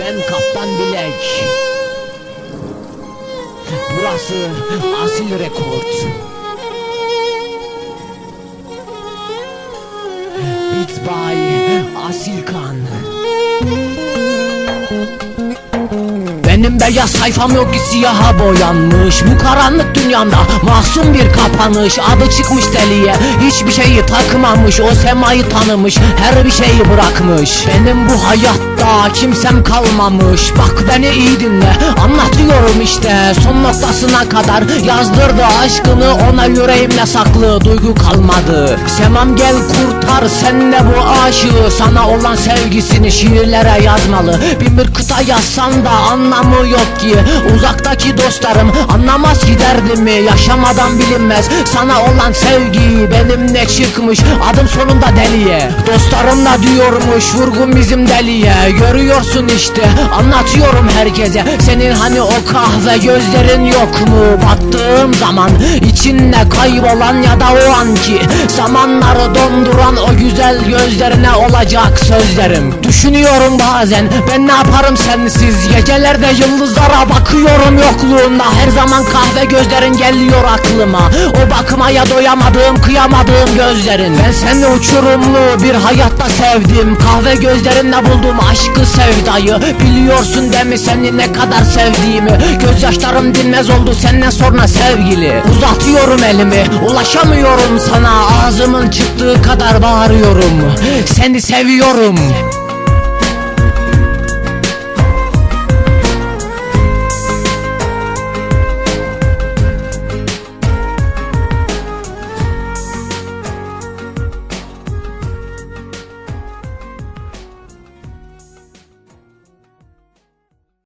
Ben Kaptan Bilek. Burası Asil Rekord. Beats by Asil Kan. Benim beyaz sayfam yok ki siyaha boyanmış. Bu karanlık dünyamda mahzun bir kapanış. Adı çıkmış deliye hiçbir şeyi takmamış. O semayı tanımış her bir şeyi bırakmış. Benim bu hayatta kimsem kalmamış. Bak beni iyi dinle. Anlatıyorum işte. Son noktasına kadar yazdırdı aşkını. Ona yüreğimde saklı. Duygu kalmadı. Semam gel kurtar sen de bu aşığı. Sana olan sevgisini şiirlere yazmalı. Bin bir kıta yazsan da anlamı yok ki. Uzaktaki dostlarım anlamaz ki derdimi. Yaşamadan bilinmez. Sana olan sevgi Benimle çıkmış. Adım sonunda deliye. Dostlarım da diyormuş vurgun bizim deliye Görüyorsun işte. Anlatıyorum herkese. Senin hani o kahve gözlerin yok mu? Baktığım zaman içinde kaybolan ya da o anki Zamanları donduran o güzel gözlerine olacak sözlerim. Düşünüyorum bazen ben ne yaparım sensiz? Gecelerde yıldızlara bakıyorum yokluğunda Her zaman kahve gözlerin geliyor aklıma. O bakmaya doyamadığım kıyamadığım gözlerin. Ben seni uçurumlu bir hayatta sevdim. Kahve gözlerinle buldum aşkı sevdayı. Biliyorsun değil mi seni ne kadar sevdiğimi? Gözyaşlarım dinmez oldu senden sonra sevgili. Uzatıyorum elimi ulaşamıyorum sana. Ağzımın çıktığı kadar bağırıyorum. Seni seviyorum